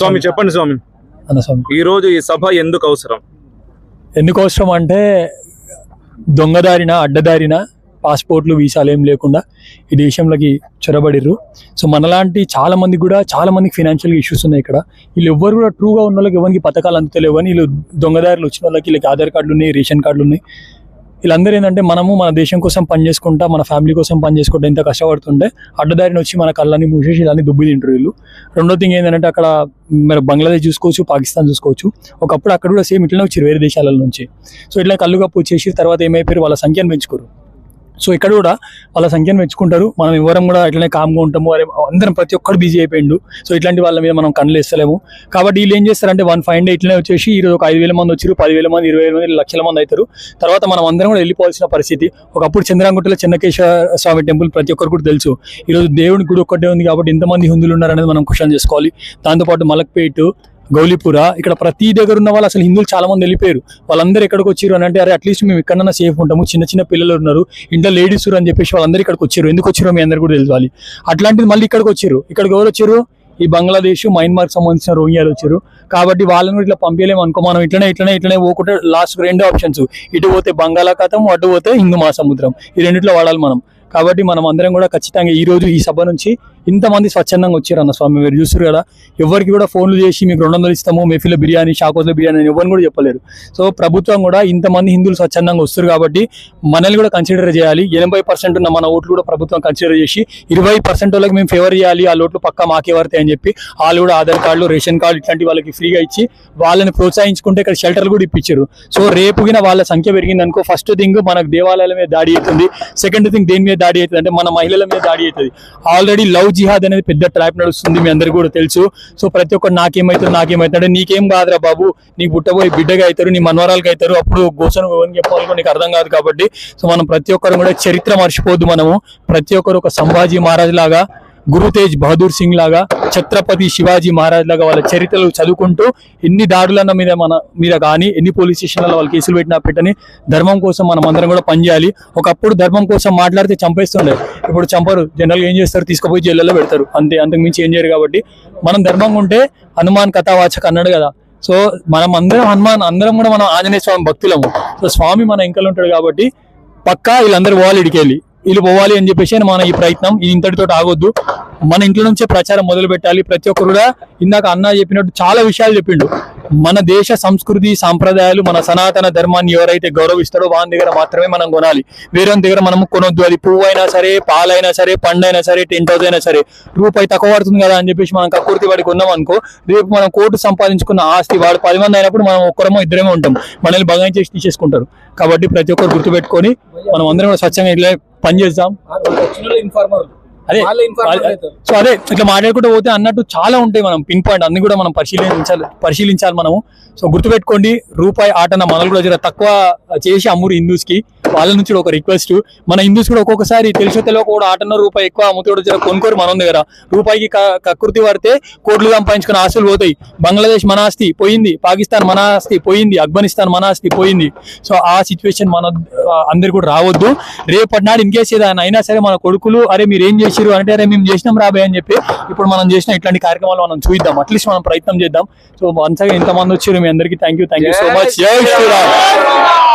స్వామి చెప్పండి స్వామి. అన్న స్వామి. ఈ రోజు ఈ సభ ఎందుకు అవసరం? ఎందుకు అవసరం అంటే దొంగదారిన అడ్డదారిన పాస్పోర్ట్లు వీసాలు ఏం లేకుండా ఈ దేశంలోకి చొరబడిర్రు. సో మనలాంటి చాలా మంది కూడా చాలా మందికి ఫైనాన్షియల్ ఇష్యూస్ ఉన్నాయి ఇక్కడ. వీళ్ళు ఎవ్వరు కూడా ట్రూగా ఉన్న వాళ్ళకి ఎవరికి పథకాలు అందుతలేవు కానీ వీళ్ళు దొంగదారులు వచ్చిన వాళ్ళకి వీళ్ళకి ఆధార్ కార్డులు ఉన్నాయి రేషన్ కార్డులు ఉన్నాయి. వీళ్ళందరూ ఏంటంటే మనము మన దేశం కోసం పని చేసుకుంటా మన ఫ్యామిలీ కోసం పని చేసుకుంటా ఎంత కష్టపడుతుంటే అడ్డదారిని వచ్చి మన కళ్ళని మూసేసి ఇలాన్ని దుబ్బి తింటారు వీళ్ళు. రెండో థింగ్ ఏంటంటే అక్కడ మరి బంగ్లాదేశ్ చూసుకోవచ్చు పాకిస్తాన్ చూసుకోవచ్చు. ఒకప్పుడు అక్కడ కూడా సేమ్ ఇట్లనే వచ్చారు వేరే దేశాల నుంచి. సో ఇట్లా కళ్ళు కప్పు వచ్చేసి తర్వాత ఏమైపోయారు? వాళ్ళ సంఖ్యను పెంచుకోరు. సో ఇక్కడ కూడా వాళ్ళ సంఖ్యను మెచ్చుకుంటారు. మనం ఎవరం కూడా ఇట్లనే కామ్గా ఉంటాము. అరే అందరం ప్రతి ఒక్కరు బిజీ అయిపోయిండు. సో ఇట్లాంటి వాళ్ళ మీద మనం కళ్ళు వేస్తలేము. కాబట్టి వీళ్ళు ఏం చేస్తారంటే వన్ ఫైవ్ డే ఇట్లనే వచ్చేసి ఈరోజు ఒక ఐదు వేల మంది వచ్చారు పదివేల మంది ఇరవై వేల మంది లక్షల మంది అవుతారు. తర్వాత మనం అందరం కూడా వెళ్ళిపోవాల్సిన పరిస్థితి. ఒకప్పుడు చంద్రాంగుట్టలో చెన్నకేశ్వర స్వామి టెంపుల్ ప్రతి ఒక్కరు కూడా తెలుసు. ఈరోజు దేవుని గుడి ఒక్కటే ఉంది కాబట్టి ఎంతమంది హిందువులు ఉన్నారనేది మనం క్వశ్చన్ చేసుకోవాలి. దాంతోపాటు మలక్పేట్ గౌలీపుర ఇక్కడ ప్రతి దగ్గర ఉన్న వాళ్ళు అసలు హిందువులు చాలా మంది వెళ్ళిపోయారు. వాళ్ళందరూ ఎక్కడికి వచ్చారు అని అంటే అరే అట్లీస్ట్ మేము ఎక్కడన్నా సేఫ్ ఉంటాము. చిన్న చిన్న పిల్లలు ఉన్నారు. ఇంట్లో లేడీస్ అని చెప్పేసి వాళ్ళందరూ ఇక్కడికి వచ్చారు. ఎందుకు వచ్చారో మీ అందరు కూడా తెలియాలి అట్లాంటిది మళ్ళీ ఇక్కడికి వచ్చారు. ఇక్కడికి ఎవరు వచ్చారు? ఈ బంగ్లాదేశ్ మయన్మార్ సంబంధించిన రోహింగ్యాలు వచ్చారు. కాబట్టి వాళ్ళని కూడా ఇట్లా పంపించలేము అనుకో మనం ఇట్లనే ఇట్లనే ఇట్లనే పోకుంటే లాస్ట్ రెండు ఆప్షన్స్ ఇటు పోతే బంగాళాఖాతం అటు పోతే హిందూ మహాసముద్రం. ఈ రెండిట్లో వాడాలి మనం. కాబట్టి మనం అందరం కూడా ఖచ్చితంగా ఈ రోజు ఈ సభ నుంచి ఇంతమంది స్వచ్ఛందంగా వచ్చారు అన్న స్వామి మీరు చూస్తారు కదా. ఎవరికి కూడా ఫోన్లు చేసి మీకు రెండు వందలు ఇస్తాము మెఫిల బిర్యానీ షాకోస్లో బిర్యానీ అని ఎవరిని కూడా చెప్పలేరు. సో ప్రభుత్వం కూడా ఇంతమంది హిందువులు స్వచ్ఛందంగా వస్తారు కాబట్టి మనల్ని కూడా కన్సిడర్ చేయాలి. ఎనభై పర్సెంట్ ఉన్న మన ఓట్లు కూడా ప్రభుత్వం కన్సిడర్ చేసి ఇరవై పర్సెంట్ వాళ్ళకి మేము ఫేవర్ చేయాలి. ఆ ఓట్లు పక్కా మాకే పడతాయి అని చెప్పి వాళ్ళు కూడా ఆధార్ కార్డులు రేషన్ కార్డు ఇట్లాంటి వాళ్ళకి ఫ్రీగా ఇచ్చి వాళ్ళని ప్రోత్సహించుకుంటే ఇక్కడ షెల్టర్లు కూడా ఇప్పించారు. సో రేపుగిన వాళ్ళ సంఖ్య పెరిగింది అనుకో ఫస్ట్ థింగ్ మనకు దేవాలయాల మీద దాడి అవుతుంది. సెకండ్ థింగ్ దేని మీద దాడి అవుతుంది అంటే మన మహిళల మీద దాడి అవుతుంది. ఆల్రెడీ లవ్ జిహాద్ అనేది పెద్ద ట్రాప్ నడుస్తుంది మీ అందరికీ కూడా తెలుసు. సో ప్రతి ఒక్కరు నాకేమవుతుంది నాకేమవుతుంది అంటే నీకేం కాదురా బాబు నీకు పుట్టబోయి బిడ్డగా అవుతారు నీ మనవరాలకి అవుతారు అప్పుడు గోసను ఎవరిని చెప్పాలి నీకు అర్థం కాదు కాబట్టి. సో మనం ప్రతి ఒక్కరు కూడా చరిత్ర మర్చిపోద్దు మనము. ప్రతి ఒక్కరు ఒక సంభాజీ మహారాజ్ లాగా గురు తేజ్ బహదూర్ సింగ్ లాగా ఛత్రపతి శివాజీ మహారాజ్ లాగా వాళ్ళ చరిత్రలు చదువుకుంటూ ఎన్ని దాడులన్న మీద మన మీద కానీ ఎన్ని పోలీస్ స్టేషన్లలో వాళ్ళు కేసులు పెట్టినా పెట్టని ధర్మం కోసం మనం అందరం కూడా పనిచేయాలి. ఒకప్పుడు ధర్మం కోసం మాట్లాడితే చంపేస్తుండే. ఇప్పుడు చంపరు. జనరల్గా ఏం చేస్తారు? తీసుకుపోయి జైల్లో పెడతారు. అంతే. అంతకు మించి ఏం చేయరు కాబట్టి మనం ధర్మంగా ఉంటే హనుమాన్ కథావాచక అన్నాడు కదా. సో మనం అందరం హనుమాన్ అందరం కూడా మనం ఆంజనేయ స్వామి భక్తులము. సో స్వామి మన ఇంకలు ఉంటాడు కాబట్టి పక్కా వీళ్ళందరూ పోవాలి ఇడికెళ్ళి వీళ్ళు పోవాలి అని చెప్పేసి మన ఈ ప్రయత్నం ఇది ఇంతటితో ఆగొద్దు. మన ఇంట్లో నుంచే ప్రచారం మొదలు పెట్టాలి. ప్రతి ఒక్కరు కూడా ఇందాక అన్న చెప్పినట్టు చాలా విషయాలు చెప్పిండు. మన దేశ సంస్కృతి సాంప్రదాయాలు మన సనాతన ధర్మాన్ని ఎవరైతే గౌరవిస్తారో వాని దగ్గర మాత్రమే మనం కొనాలి. వేరే దగ్గర మనం కొనొద్దు. అది పువ్వు అయినా సరే పాలైనా సరే పండు అయినా సరే టెంట్ హౌస్ అయినా సరే. రూపాయి తక్కువ పడుతుంది కదా అని చెప్పేసి మనం కక్కుర్తి వాడికి ఉన్నాం అనుకో రేపు మనం కోర్టు సంపాదించుకున్న ఆస్తి వాడు పది మంది అయినప్పుడు మనం ఒక్కరమో ఇద్దరేమో ఉంటాం. మనల్ని భగవం చేసి తీసేసుకుంటారు. కాబట్టి ప్రతి ఒక్కరు గుర్తుపెట్టుకొని మనం అందరం కూడా స్వచ్ఛంగా పనిచేద్దాం పని అదే. సో అదే ఇట్లా మాట్లాడుకుంటూ పోతే అన్నట్టు చాలా ఉంటాయి మనం పిన్ పాయింట్ అన్ని కూడా మనం పరిశీలించాలి పరిశీలించాలి మనము. సో గుర్తుపెట్టుకోండి రూపాయి ఆటన మనలు కూడా జర తక్కువ చేసి అమ్మురు హిందూస్కి వాళ్ళ నుంచి ఒక రిక్వెస్ట్ మన హిందూస్ కూడా ఒక్కొక్కసారి తెలిసో తెలియక కూడా ఆటన రూపాయి ఎక్కువ అమ్ముతాడు జర కొనుక్కోరు మనం దగ్గర. రూపాయికి క- కకృతి పడితే కోట్లు సంపాదించుకున్న ఆస్తులు పోతాయి. బంగ్లాదేశ్ మన ఆస్తి పోయింది పాకిస్తాన్ మన ఆస్తి పోయింది ఆఫ్ఘనిస్తాన్ మన ఆస్తి పోయింది. సో ఆ సిచ్యువేషన్ మన అందరు కూడా రావద్దు. రేపటి నాడు ఇన్ కేసు ఏదైనా అయినా సరే మన కొడుకులు అరే మీరు ఏం చేసిరు అంటే అరే మేము చేసినాం రాబోయే అని చెప్పి ఇప్పుడు మనం చేసిన ఇట్లాంటి కార్యక్రమాలు మనం చూద్దాం అట్లీస్ట్ మనం ప్రయత్నం చేద్దాం. సో వన్స్ ఇంతమంది వచ్చారు మీ అందరికీ thank you thank you so much జై శ్రీరామ్